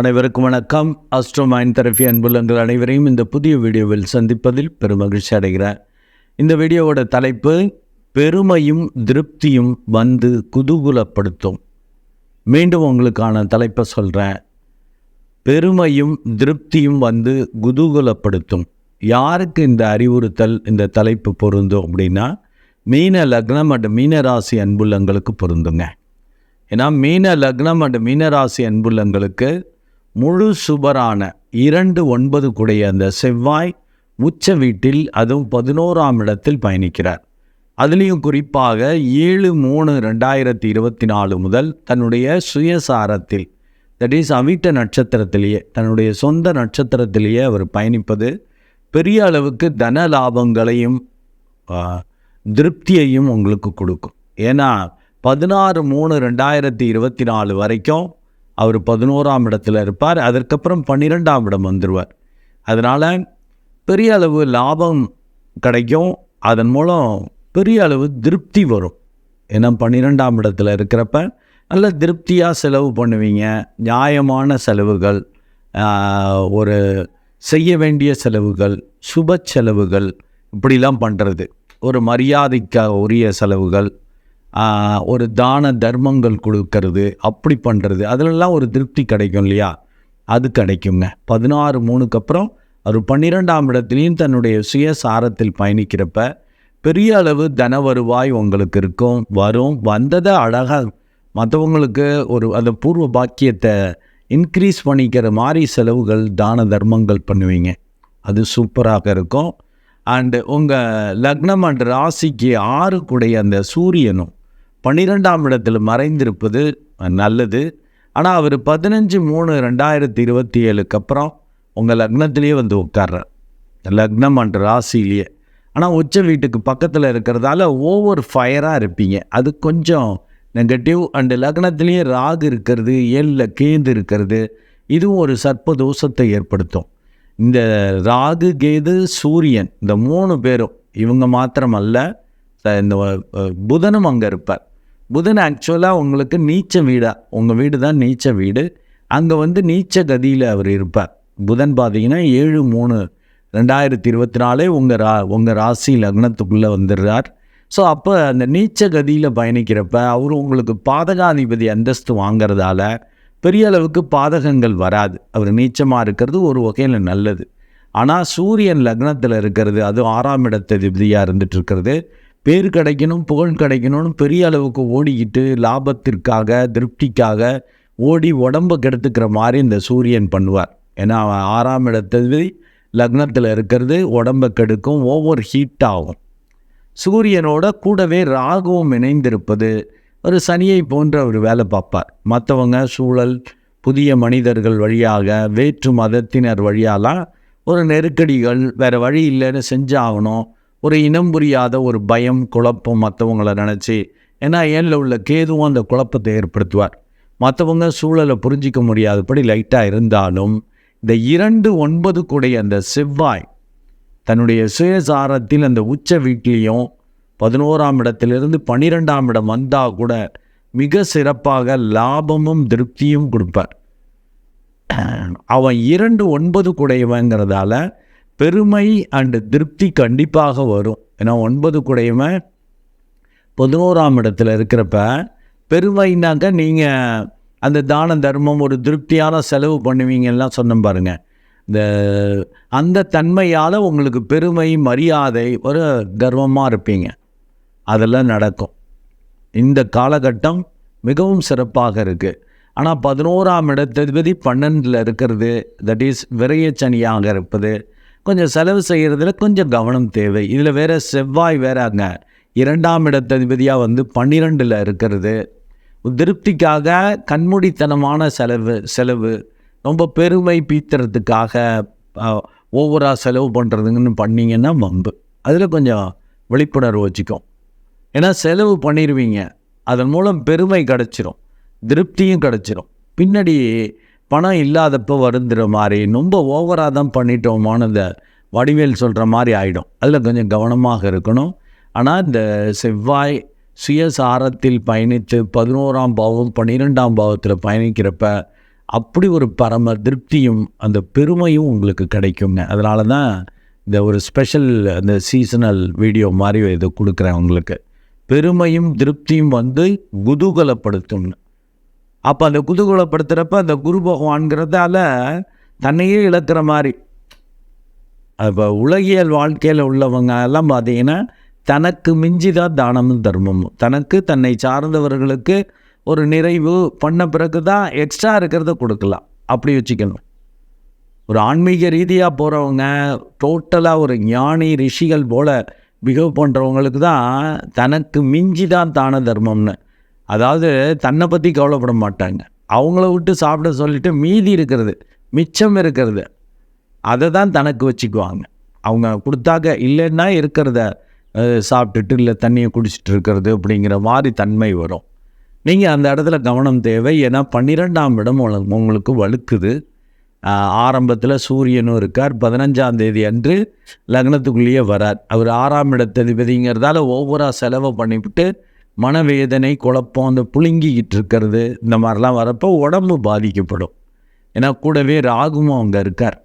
அனைவருக்கும் வணக்கம். Astro mind therapy அன்புள்ளங்கள் அனைவரையும் இந்த புதிய வீடியோவில் சந்திப்பதில் பெருமகிழ்ச்சி அடைகிறேன். இந்த வீடியோவோட தலைப்பு பெருமையும் திருப்தியும் வந்து குதூகலப்படுத்தும். மீண்டும் உங்களுக்கான தலைப்பை சொல்கிறேன் பெருமையும் திருப்தியும் வந்து குதூகலப்படுத்தும். யாருக்கு இந்த அறிவுறுத்தல் இந்த தலைப்பு பொருந்தும் அப்படின்னா மீன லக்னம் அண்ட் மீனராசி அன்புள்ளங்களுக்கு பொருந்துங்க. ஏன்னா மீன லக்னம் அண்ட் மீனராசி அன்புள்ளங்களுக்கு முழு சுபரான இரண்டு ஒன்பது கூடிய அந்த செவ்வாய் உச்ச வீட்டில் அதுவும் பதினோராம் இடத்தில் பயணிக்கிறார். அதுலேயும் குறிப்பாக ஏழு மூணு ரெண்டாயிரத்தி இருபத்தி நாலு முதல் தன்னுடைய சுயசாரத்தில் தட் இஸ் அவிட்ட நட்சத்திரத்திலேயே தன்னுடைய சொந்த நட்சத்திரத்திலேயே அவர் பயணிப்பது பெரிய அளவுக்கு தன லாபங்களையும் திருப்தியையும் உங்களுக்கு கொடுக்கும். ஏன்னா பதினாறு மூணு ரெண்டாயிரத்தி இருபத்தி நாலு வரைக்கும் அவர் பதினோராம் இடத்துல இருப்பார். அதற்கப்புறம் பன்னிரெண்டாம் இடம் வந்துடுவார் அதனால் பெரிய அளவு லாபம் கிடைக்கும். அதன் மூலம் பெரிய அளவு திருப்தி வரும். ஏன்னா பன்னிரெண்டாம் இடத்துல இருக்கிறப்ப நல்ல திருப்தியாக செலவு பண்ணுவீங்க. நியாயமான செலவுகள் ஒரு செய்ய வேண்டிய செலவுகள் சுப செலவுகள் இப்படிலாம் பண்ணுறது ஒரு மரியாதைக்காக உரிய செலவுகள் ஒரு தான தர்மங்கள் கொடுக்கறது அப்படி பண்ணுறது அதிலெல்லாம் ஒரு திருப்தி கிடைக்கும் இல்லையா? அது கிடைக்குங்க. பதினாறு மூணுக்கு அப்புறம் அவர் பன்னிரெண்டாம் இடத்துலையும் தன்னுடைய சுயசாரத்தில் பயணிக்கிறப்ப பெரிய அளவு தன வருவாய் உங்களுக்கு இருக்கும். வரும். வந்ததை அழகாக மற்றவங்களுக்கு ஒரு அந்த பூர்வ பாக்கியத்தை இன்க்ரீஸ் பண்ணிக்கிற மாதிரி செலவுகள் தான தர்மங்கள் பண்ணுவீங்க. அது சூப்பராக இருக்கும். அண்டு உங்கள் லக்னம் அண்ட் ராசிக்கு ஆறு கூடைய அந்த சூரியனும் பன்னிரெண்டாம் இடத்தில் மறைந்திருப்பது நல்லது. ஆனால் அவர் பதினஞ்சு மூணு ரெண்டாயிரத்தி இருபத்தி ஏழுக்கு அப்புறம் உங்கள் லக்னத்திலேயே வந்து உட்கார்றார். லக்னம் அண்ட் ராசிலேயே ஆனால் உச்ச வீட்டுக்கு பக்கத்தில் இருக்கிறதால ஓவர் ஃபயராக இருப்பீங்க. அது கொஞ்சம் நெகட்டிவ் அண்டு லக்னத்திலேயே ராகு இருக்கிறது ஏழில் கேது இருக்கிறது இதுவும் ஒரு சர்ப்ப தோஷத்தை ஏற்படுத்தும். இந்த ராகு கேது சூரியன் இந்த மூணு பேரும் இவங்க மாத்திரமல்ல இந்த புதனும் அங்கே இருப்பார். புதன் ஆக்சுவலாக உங்களுக்கு நீச்ச வீடாக உங்கள் வீடு தான் நீச்ச வீடு. அங்கே வந்து நீச்ச கதியில் அவர் இருப்பார். புதன் பார்த்தீங்கன்னா ஏழு மூணு ரெண்டாயிரத்தி இருபத்தி நாலே உங்கள் ரா உங்கள் ராசி லக்னத்துக்குள்ளே வந்துடுறார். ஸோ அப்போ அந்த நீச்ச கதியில் பயணிக்கிறப்ப அவர் உங்களுக்கு பாதகாதிபதி அந்தஸ்து வாங்குறதால பெரிய அளவுக்கு பாதகங்கள் வராது. அவர் நீச்சமாக இருக்கிறது ஒரு வகையில் நல்லது. ஆனால் சூரியன் லக்னத்தில் இருக்கிறது அது ஆறாம் இடத்ததிபதியாக இருந்துட்டு இருக்கிறது. பேர் கிடைக்கணும் புகழ் கிடைக்கணும்னு பெரிய அளவுக்கு ஓடிக்கிட்டு லாபத்திற்காக திருப்திக்காக ஓடி உடம்பை கெடுத்துக்கிற மாதிரி இந்த சூரியன் பண்ணுவார். ஏன்னா அவன் ஆறாம் இடத்துல லக்னத்தில் இருக்கிறது உடம்பை கெடுக்கும் ஓவர் ஹீட் ஆகும். சூரியனோட கூடவே ராகுவும் இணைந்திருப்பது ஒரு சனியை போன்ற ஒரு வேலை பார்ப்பார். மற்றவங்க சூழல் புதிய மனிதர்கள் வழியாக வேற்று மதத்தினர் வழியாலாம் ஒரு நெருக்கடிகள் வேறு வழி இல்லைன்னு செஞ்சாகணும். ஒரு இனம் புரியாத ஒரு பயம் குழப்பம் மற்றவங்களை நினச்சி ஏன்னா ஏனில் உள்ள கேதுவும் அந்த குழப்பத்தை ஏற்படுத்துவார். மற்றவங்க சூழலை புரிஞ்சிக்க முடியாதபடி லைட்டாக இருந்தாலும் இந்த இரண்டு ஒன்பது கூடைய அந்த செவ்வாய் தன்னுடைய சுயசாரத்தில் அந்த உச்ச வீட்லேயும் பதினோராம் இடத்திலிருந்து பன்னிரெண்டாம் இடம் வந்தால் கூட மிக சிறப்பாக லாபமும் திருப்தியும் கொடுப்பார். அவன் இரண்டு ஒன்பது குடையவங்கிறதால பெருமை அண்டு திருப்தி கண்டிப்பாக வரும். ஏன்னா ஒன்பது கூடையுமே பதினோராம் இடத்துல இருக்கிறப்ப பெருமைனாக்க நீங்கள் அந்த தான தர்மம் ஒரு திருப்தியான செலவு பண்ணுவீங்கலாம் சொன்ன பாருங்கள் இந்த அந்த தன்மையால் உங்களுக்கு பெருமை மரியாதை ஒரு கர்வமாக இருப்பீங்க. அதெல்லாம் நடக்கும். இந்த காலகட்டம் மிகவும் சிறப்பாக இருக்குது ஆனால் பதினோராம் இடத்ததிபதி பன்னெண்டில் இருக்கிறது தட் இஸ் விரையச்சனியாக இருப்பது கொஞ்சம் செலவு செய்கிறதுல கொஞ்சம் கவனம் தேவை. இதில் வேறு செவ்வாய் வேறாங்க. இரண்டாம் இரண்டாம் இடத்ததிபதியாக வந்து பன்னிரெண்டில் இருக்கிறது. திருப்திக்காக கண்மூடித்தனமான செலவு செலவு. ரொம்ப பெருமை பீத்துறதுக்காக ஓவராக செலவு பண்ணுறதுங்கன்னு பண்ணிங்கன்னா வம்பு. அதில் கொஞ்சம் விழிப்புணர்வு வச்சுக்கும். ஏன்னா செலவு பண்ணிடுவீங்க அதன் மூலம் பெருமை கிடச்சிரும். திருப்தியும் கிடச்சிரும். பின்னாடி பணம் இல்லாதப்போ வருந்துற மாதிரி ரொம்ப ஓவராக தான் பண்ணிட்டோமானதை வடிவேல் சொல்கிற மாதிரி ஆகிடும் அதில் கொஞ்சம் கவனமாக இருக்கணும். ஆனால் இந்த செவ்வாய் சுயசாரத்தில் பயணித்து பதினோராம் பாவம் பன்னிரெண்டாம் பாவத்தில் பயணிக்கிறப்ப அப்படி ஒரு பரம திருப்தியும் அந்த பெருமையும் உங்களுக்கு கிடைக்குங்க. அதனால தான் இந்த ஒரு ஸ்பெஷல் அந்த சீசனல் வீடியோ மாதிரி இதை கொடுக்குறேன் உங்களுக்கு. பெருமையும் திருப்தியும் வந்து குதூகலப்படுத்தும்னு. அப்போ அந்த குதூகூலப்படுத்துகிறப்ப அந்த குரு பகவான்கிறதால தன்னையே இழக்கிற மாதிரி. இப்போ உலகியல் வாழ்க்கையில் உள்ளவங்க எல்லாம் பார்த்தீங்கன்னா தனக்கு மிஞ்சி தான் தானமும் தர்மமும். தனக்கு தன்னை சார்ந்தவர்களுக்கு ஒரு நிறைவு பண்ண பிறகு தான் எக்ஸ்ட்ரா இருக்கிறத கொடுக்கலாம். அப்படி வச்சுக்கணும். ஒரு ஆன்மீக ரீதியாக போகிறவங்க டோட்டலாக ஒரு ஞானி ரிஷிகள் போல் பிஹேவ் பண்ணுறவங்களுக்கு தான் தனக்கு மிஞ்சி தான் தான தர்மம்னு. அதாவது தன்னை பற்றி கவலைப்பட மாட்டாங்க. அவங்கள விட்டு சாப்பிட சொல்லிட்டு மீதி இருக்கிறது மிச்சம் இருக்கிறது அதை தான் தனக்கு வச்சுக்குவாங்க. அவங்க கொடுத்தாக்க இல்லைன்னா இருக்கிறத சாப்பிட்டுட்டு இல்லை தண்ணியை குடிச்சிட்டு இருக்கிறது அப்படிங்கிற மாதிரி தன்மை வரும். நீங்கள் அந்த இடத்துல கவனம் தேவை. ஏன்னா பன்னிரெண்டாம் இடம் உங்களுக்கு- உங்களுக்கு வலுக்குது ஆரம்பத்தில் சூரியனும் இருக்கார். பதினஞ்சாம் தேதி அன்று லக்னத்துக்குள்ளேயே வரார். அவர் ஆறாம் இடத்ததிபதிங்கிறதால ஒவ்வொரு செலவை பண்ணிவிட்டு மனவேதனை குழப்பம் அந்த புழுங்கிக்கிட்டு இருக்கிறது இந்த மாதிரிலாம் வரப்போ உடம்பு பாதிக்கப்படும். ஏன்னா கூடவே ராகுவும் அங்கே இருக்கார்.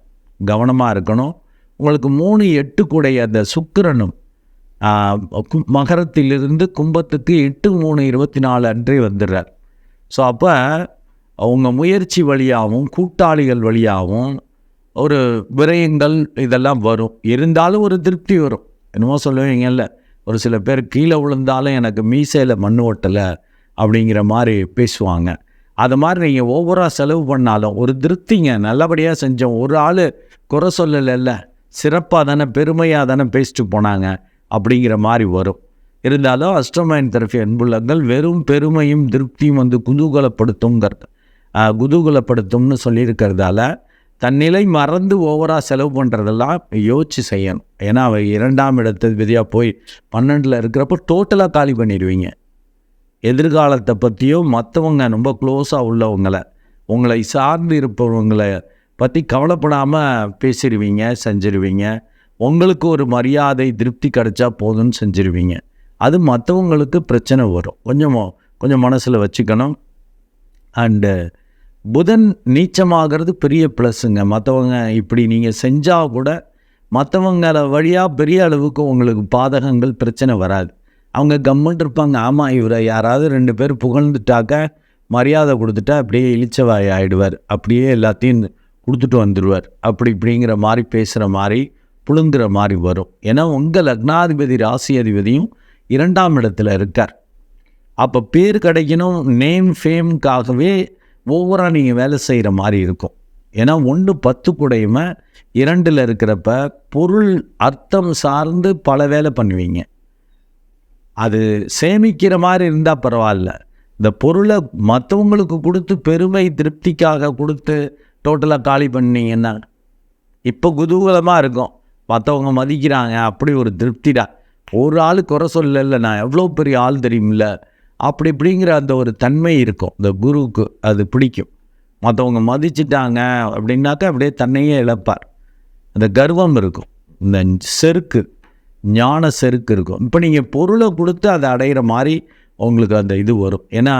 கவனமாக இருக்கணும். உங்களுக்கு மூணு எட்டு கூடைய அந்த சுக்கிரனும் மகரத்திலிருந்து கும்பத்துக்கு எட்டு மூணு இருபத்தி நாலு அன்றே வந்துடுறார். ஸோ அப்போ அவங்க முயற்சி வழியாகவும் கூட்டாளிகள் வழியாகவும் ஒரு விரயங்கள் இதெல்லாம் வரும். இருந்தாலும் ஒரு திருப்தி வரும். என்னமோ சொல்லுவீங்கல்ல. ஒரு சில பேர் கீழே விழுந்தாலும் எனக்கு மீசையில் மண் ஓட்டலை அப்படிங்கிற மாதிரி பேசுவாங்க. அது மாதிரி நீங்கள் ஓவராக செலவு பண்ணாலும் ஒரு திருப்திங்க. நல்லபடியாக செஞ்சோம். ஒரு ஆள் குறை சொல்லலைல்ல சிறப்பாக தானே பெருமையாக தானே பேசிட்டு போனாங்க அப்படிங்கிற மாதிரி வரும். இருந்தாலும் அஷ்டமயன் தரப்பு அன்புள்ளங்கள் வெறும் பெருமையும் திருப்தியும் வந்து குதூகலப்படுத்துங்கிறது குதூகலப்படுத்தும்னு சொல்லியிருக்கிறதால தன்னிலை மறந்து ஓவராக செலவு பண்ணுறதெல்லாம் யோசிச்சு செய்யணும். ஏன்னா அவ இரண்டாம் இடத்து விதியாக போய் பன்னெண்டில் இருக்கிறப்போ டோட்டலாக காலி பண்ணிடுவீங்க. எதிர்காலத்தை பற்றியும் மற்றவங்க ரொம்ப க்ளோஸாக உள்ளவங்களை உங்களை சார்ந்து இருப்பவங்களை பற்றி கவலைப்படாமல் பேசிடுவீங்க செஞ்சிருவீங்க. உங்களுக்கு ஒரு மரியாதை திருப்தி கிடைச்சா போதும்னு செஞ்சிருவீங்க. அது மற்றவங்களுக்கு பிரச்சனை வரும். கொஞ்சம் கொஞ்சம் மனசில் வச்சுக்கணும். அண்டு புதன் நீச்சமாகிறது பெரிய ப்ளஸ்ஸுங்க. மற்றவங்க இப்படி நீங்கள் செஞ்சால் கூட மற்றவங்கள வழியாக பெரிய அளவுக்கு உங்களுக்கு பாதகங்கள் பிரச்சனை வராது. அவங்க கம்முன்னு இருப்பாங்க. ஆமாம் இவரை யாராவது ரெண்டு பேர் புகழ்ந்துட்டாக்க மரியாதை கொடுத்துட்டா அப்படியே இழிச்சவாய் ஆகிடுவார் அப்படியே எல்லாத்தையும் கொடுத்துட்டு வந்துடுவார். அப்படி இப்படிங்கிற மாதிரி பேசுகிற மாதிரி புழுங்குற மாதிரி வரும். ஏன்னா உங்கள் லக்னாதிபதி ராசி அதிபதியும் இரண்டாம் இடத்துல இருக்கார். அப்போ பேர் கிடைக்கணும் நேம் ஃபேம்க்காகவே ஓவராக நீங்கள் வேலை செய்கிற மாதிரி இருக்கும். ஏன்னா ஒன்று பத்து கூடையுமே இரண்டில் இருக்கிறப்ப பொருள் அர்த்தம் சார்ந்து பல வேலை பண்ணுவீங்க. அது சேமிக்கிற மாதிரி இருந்தால் பரவாயில்ல. இந்த பொருளை மற்றவங்களுக்கு கொடுத்து பெருமை திருப்திக்காக கொடுத்து டோட்டலாக காலி பண்ணிங்கன்னா இப்போ குதூகலமாக இருக்கும். மற்றவங்க மதிக்கிறாங்க அப்படி ஒரு திருப்திடா. ஒரு ஆள் குறை சொல்லல நான் எவ்வளோ பெரிய ஆள் தெரியுமில்ல அப்படி இப்படிங்கிற அந்த ஒரு தன்மை இருக்கும். இந்த குருவுக்கு அது பிடிக்கும். மற்றவங்க மதிச்சிட்டாங்க அப்படின்னாக்கா அப்படியே தன்னையே இழப்பார். அந்த கர்வம் இருக்கும். இந்த செருக்கு ஞான செருக்கு இருக்கும். இப்போ நீங்கள் பொருளை கொடுத்து அதை அடையிற மாதிரி உங்களுக்கு அந்த இது வரும். ஏன்னா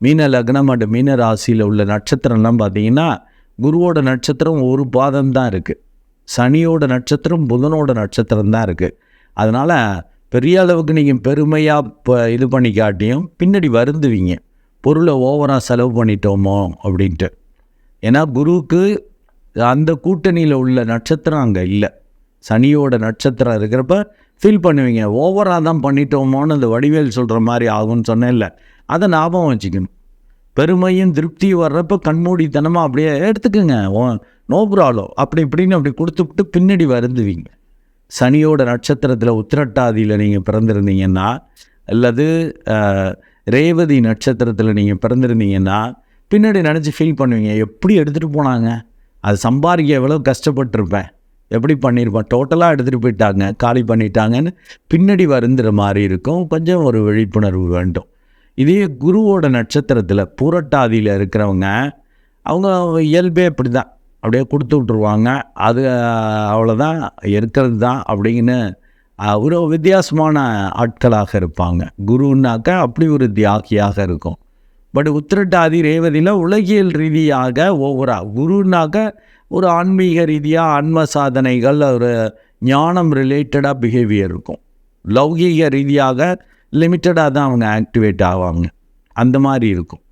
மீன லக்னம் அண்ட் மீன ராசியில் உள்ள நட்சத்திரம்லாம் பார்த்தீங்கன்னா குருவோட நட்சத்திரம் ஒரு பாதம் தான் இருக்குது சனியோட நட்சத்திரம் புதனோட நட்சத்திரம் தான் இருக்குது அதனால் பெரிய அளவுக்கு நீங்கள் பெருமையாக இப்போ இது பண்ணி காட்டியும் பின்னாடி வருந்துவீங்க. பொருளை ஓவராக செலவு பண்ணிட்டோமோ அப்படின்ட்டு. ஏன்னா குருவுக்கு அந்த கூட்டணியில் உள்ள நட்சத்திரம் அங்கே இல்லை. சனியோட நட்சத்திரம் இருக்கிறப்ப ஃபீல் பண்ணுவீங்க. ஓவராக தான் பண்ணிட்டோமோன்னு அந்த வடிவேல் சொல்கிற மாதிரி ஆகும்னு சொன்னேன்ல அதை ஞாபகம் வச்சுக்கணும். பெருமையும் திருப்தியும் வர்றப்ப கண்மூடித்தனமாக அப்படியே எடுத்துக்கோங்க. நோ ப்ராப்ளம் அப்படி இப்படின்னு அப்படி கொடுத்துவிட்டு பின்னாடி வருந்துவீங்க. சனியோட நட்சத்திரத்தில் உத்திரட்டாதியில் நீங்கள் பிறந்திருந்தீங்கன்னா அல்லது ரேவதி நட்சத்திரத்தில் நீங்கள் பிறந்திருந்தீங்கன்னா பின்னாடி நினச்சி ஃபீல் பண்ணுவீங்க எப்படி எடுத்துகிட்டு போனாங்க? அது சம்பாதிக்க எவ்வளோ கஷ்டப்பட்டிருப்பேன். எப்படி பண்ணியிருப்பேன் டோட்டலாக எடுத்துகிட்டு போயிட்டாங்க காலி பண்ணிட்டாங்கன்னு பின்னாடி வருந்துற மாதிரி இருக்கும். கொஞ்சம் ஒரு விழிப்புணர்வு வேண்டும். இதே குருவோட நட்சத்திரத்தில் பூரட்டாதியில் இருக்கிறவங்க அவங்க இயல்பே அப்படி தான் அப்படியே கொடுத்து விட்ருவாங்க அது அவ்வளோதான் இருக்கிறது தான் அப்படின்னு ஒரு வித்தியாசமான ஆட்களாக இருப்பாங்க. குருன்னாக்கா அப்படி ஒரு தியாகியாக இருக்கும். பட் உத்திரட்டாதி ரேவதியில் உலகியல் ரீதியாக ஒவ்வொரு குருனாக்க ஒரு ஆன்மீக ரீதியாக ஆன்ம சாதனைகள் ஒரு ஞானம் ரிலேட்டடாக பிஹேவியர் இருக்கும். லௌகீக ரீதியாக லிமிட்டடாக தான் அவங்க ஆக்டிவேட் ஆவாங்க. அந்த மாதிரி இருக்கும்.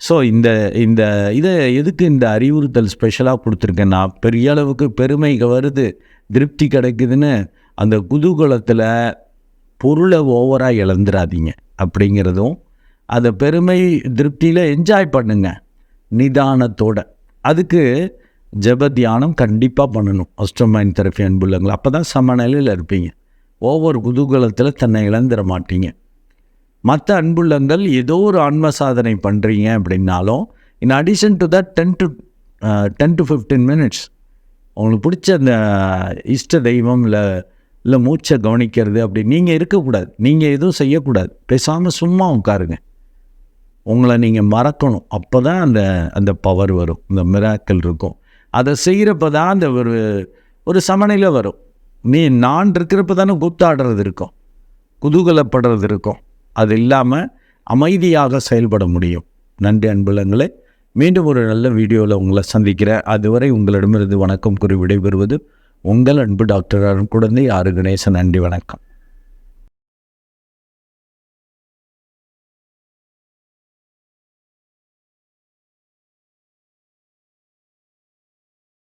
ஸோ இந்த இந்த இதை எதுக்கு இந்த அறிவுறுத்தல் ஸ்பெஷலாக கொடுத்துருக்கேன்னா பெரிய அளவுக்கு பெருமை வருது திருப்தி கிடைக்குதுன்னு அந்த குதூகலத்தில் பொருளை ஓவராக இழந்துடாதீங்க அப்படிங்கிறதும் அதை பெருமை திருப்தியில் என்ஜாய் பண்ணுங்க நிதானத்தோட. அதுக்கு ஜெப தியானம் கண்டிப்பாக பண்ணணும். அஸ்டமைன் தெரப்பி அன்புள்ளங்கள் அப்போ தான் சமநிலையில் இருப்பீங்க. ஒவ்வொரு குதூகலத்தில் தன்னை இழந்துட மாட்டீங்க. மற்ற அன்புள்ளங்கள் ஏதோ ஒரு ஆன்ம சாதனை பண்ணுறீங்க அப்படின்னாலும் in addition to that ten to ten to fifteen minutes உங்களுக்கு பிடிச்ச அந்த uh, இஷ்ட தெய்வம் இல்லை இல்லை மூச்சை கவனிக்கிறது அப்படி நீங்கள் இருக்கக்கூடாது. நீங்கள் எதுவும் செய்யக்கூடாது. பேசாமல் சும்மா உட்காருங்க. உங்களை நீங்கள் மறக்கணும். அப்போ தான் அந்த அந்த பவர் வரும். இந்த மிராக்கள் இருக்கும். அதை செய்கிறப்ப தான் அந்த ஒரு ஒரு சமநிலை வரும். நீ நான் இருக்கிறப்ப தானே கூத்தாடுறது இருக்கும். குதூகலப்படுறது இருக்கும். அது இல்லாமல் அமைதியாக செயல்பட முடியும். நன்றி அன்புலங்களே. மீண்டும் ஒரு நல்ல வீடியோவில் உங்களை சந்திக்கிறேன். அதுவரை உங்களிடமிருந்து வணக்கம் கூறி விடைபெறுவது உங்கள் அன்பு டாக்டர் அருண் குழந்தை ஆறு கணேசன். நன்றி வணக்கம்.